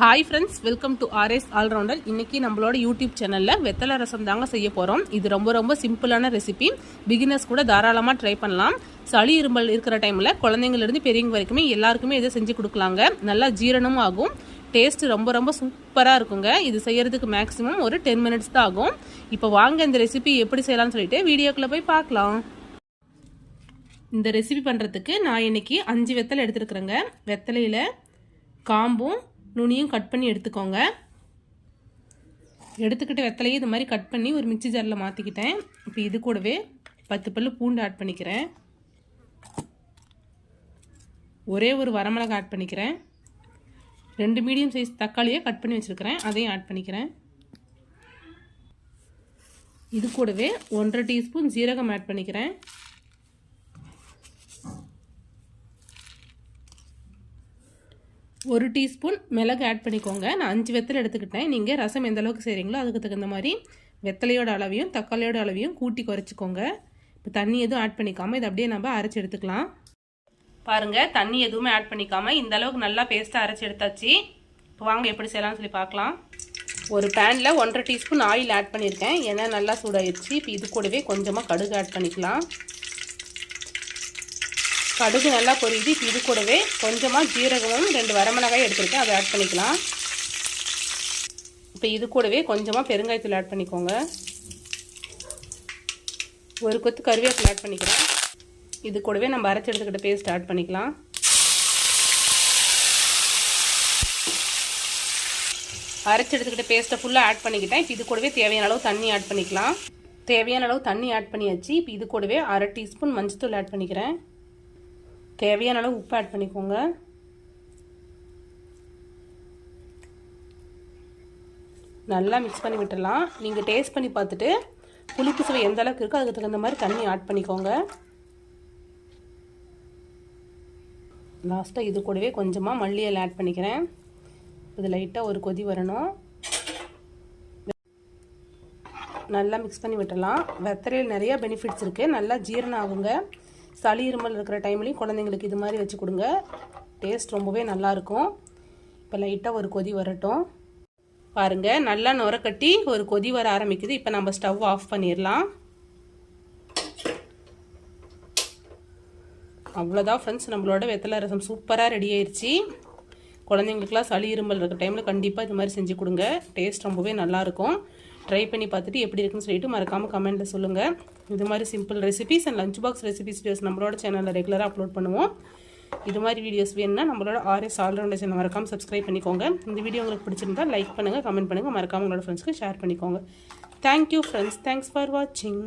Hi friends welcome to RS allrounder இன்னைக்கு நம்மளோட YouTube சேனலில் வெத்தலை ரசம் தாங்க செய்ய போகிறோம் இது ரொம்ப ரொம்ப சிம்பிளான ரெசிபி பிகினர்ஸ் கூட தாராளமாக ட்ரை பண்ணலாம். சளி இருமல் இருக்கிற டைமில் குழந்தைங்கலேருந்து பெரியவங்க வரைக்குமே எல்லாருக்குமே இதை செஞ்சு கொடுக்கலாங்க. நல்லா ஜீரணமும் ஆகும். டேஸ்ட் ரொம்ப ரொம்ப சூப்பராக இருக்குங்க. இது செய்யறதுக்கு மேக்ஸிமம் ஒரு டென் மினிட்ஸ் தான் ஆகும். இப்போ வாங்க இந்த ரெசிபி எப்படி செய்யலாம்னு சொல்லிட்டு வீடியோக்குள்ளே போய் பார்க்கலாம். இந்த ரெசிபி பண்ணுறதுக்கு நான் இன்னைக்கு அஞ்சு வெத்தலை எடுத்துருக்குறேங்க. வெத்தலையில் காம்பும் நுனியும் கட் பண்ணி எடுத்துக்கோங்க. எடுத்துக்கிட்ட வெத்தலையே இது மாதிரி கட் பண்ணி ஒரு மிக்சி ஜாரில் மாற்றிக்கிட்டேன் இப்போ இது கூடவே பத்து பல்லு பூண்டு ஆட் பண்ணிக்கிறேன். ஒரே ஒரு வரமிளகா ஆட் பண்ணிக்கிறேன். ரெண்டு மீடியம் சைஸ் தக்காளியை கட் பண்ணி வச்சுருக்கிறேன். அதையும் ஆட் பண்ணிக்கிறேன். இது கூடவே ஒன்றரை டீஸ்பூன் ஜீரகம் ஆட் பண்ணிக்கிறேன். ஒரு டீஸ்பூன் மிளகு ஆட் பண்ணிக்கோங்க. நான் அஞ்சு வெத்தலை எடுத்துக்கிட்டேன். நீங்கள் ரசம் எந்த அளவுக்கு செய்கிறீங்களோ அதுக்கு தகுந்த மாதிரி வெத்தலையோட அளவையும் தக்காளியோட அளவையும் கூட்டி குறைச்சிக்கோங்க. இப்போ தண்ணி எதுவும் ஆட் பண்ணிக்காமல் இதை அப்படியே நம்ம அரைச்சி எடுத்துக்கலாம். பாருங்கள் தண்ணி எதுவுமே ஆட் பண்ணிக்காமல் இந்த அளவுக்கு நல்லா பேஸ்ட்டாக அரைச்சி எடுத்தாச்சு. இப்போ வாங்க எப்படி செய்யலாம்னு சொல்லி பார்க்கலாம். ஒரு பேனில் ஒன்றரை டீஸ்பூன் ஆயில் ஆட் பண்ணியிருக்கேன். ஏன்னா நல்லா சூடாயிடுச்சு இப்போ இது கூடவே கொஞ்சமாக கடுகு ஆட் பண்ணிக்கலாம். கடுகு நல்லா பொரியுது இப்போ இது கூடவே கொஞ்சமாக ஜீரகமும் ரெண்டு வரமிளகாய் எடுத்துருக்கேன். அதை ஆட் பண்ணிக்கலாம். இப்போ இது கூடவே கொஞ்சமாக பெருங்காயத்தூள் ஆட் பண்ணிக்கோங்க. ஒரு கொத்து கருவேப்பில் ஆட் பண்ணிக்கிறேன். இது கூடவே நம்ம அரைச்சி எடுத்துக்கிட்ட பேஸ்ட் ஆட் பண்ணிக்கலாம். அரைச்சி எடுத்துக்கிட்ட பேஸ்ட்டை ஃபுல்லாக ஆட் பண்ணிக்கிட்டேன். இப்போ இது கூடவே தேவையான அளவு தண்ணி ஆட் பண்ணிக்கலாம். தேவையான அளவு தண்ணி ஆட் பண்ணியாச்சு. இப்போ இது கூடவே அரை டீஸ்பூன் மஞ்சத்தூள் ஆட் பண்ணிக்கிறேன். தேவையான அளவு உப்பு ஆட் பண்ணிக்கோங்க. நல்லா மிக்ஸ் பண்ணி விட்டுடலாம். நீங்கள் டேஸ்ட் பண்ணி பார்த்துட்டு புளிப்பு சுவை எந்த அளவுக்கு இருக்கோ அதுக்கு தகுந்த மாதிரி தண்ணி ஆட் பண்ணிக்கோங்க. லாஸ்ட்டாக இது கூடவே கொஞ்சமாக மல்லியல் ஆட் பண்ணிக்கிறேன். இது லைட்டாக ஒரு கொதி வரணும். நல்லா மிக்ஸ் பண்ணி விட்டலாம் வெத்தரையில் நிறைய பெனிஃபிட்ஸ் இருக்குது நல்லா ஜீரணம் ஆகுங்க. சளி இருமல் இருக்கிற டைம்லையும் குழந்தைங்களுக்கு இது மாதிரி வச்சு கொடுங்க. டேஸ்ட் ரொம்பவே நல்லாயிருக்கும். இப்போ லைட்டாக ஒரு கொதி வரட்டும். பாருங்கள் நல்லா நுரக்கட்டி ஒரு கொதி வர ஆரம்பிக்குது. இப்போ நம்ம ஸ்டவ் ஆஃப் பண்ணிடலாம். அவ்வளோதான் ஃப்ரெண்ட்ஸ் நம்மளோட வெத்தலை ரசம் சூப்பராக ரெடி ஆயிடுச்சு குழந்தைங்களுக்குலாம் சளி இருமல் இருக்கிற டைமில் கண்டிப்பாக இது மாதிரி செஞ்சு கொடுங்க. டேஸ்ட் ரொம்பவே நல்லாயிருக்கும். ட்ரை பண்ணி பார்த்துட்டு எப்படி இருக்குன்னு சொல்லிட்டு மறக்காமல் கமெண்ட்டில் சொல்லுங்கள் இது மாதிரி simple recipes and lunch box recipes videos நம்மளோட சேனலில் ரெகுலராக அப்லோட் பண்ணுவோம். இது மாதிரி வீடியோஸ் வேணும்னா நம்மளோட ஆர்எஸ் ஆல்ரவுண்டர் சேனல் மறக்காமல் சப்ஸ்கிரைப் பண்ணிக்கோங்க. இந்த வீடியோ உங்களுக்கு பிடிச்சிருந்தா லைக் பண்ணுங்கள் கமெண்ட் பண்ணுங்கள் மறக்காமல் உங்களோட ஃப்ரெண்ட்ஸ்க்கு ஷேர் பண்ணிக்கோங்க. தேங்க்யூ ஃப்ரெண்ட்ஸ் தேங்க்ஸ் ஃபார் வாட்சிங்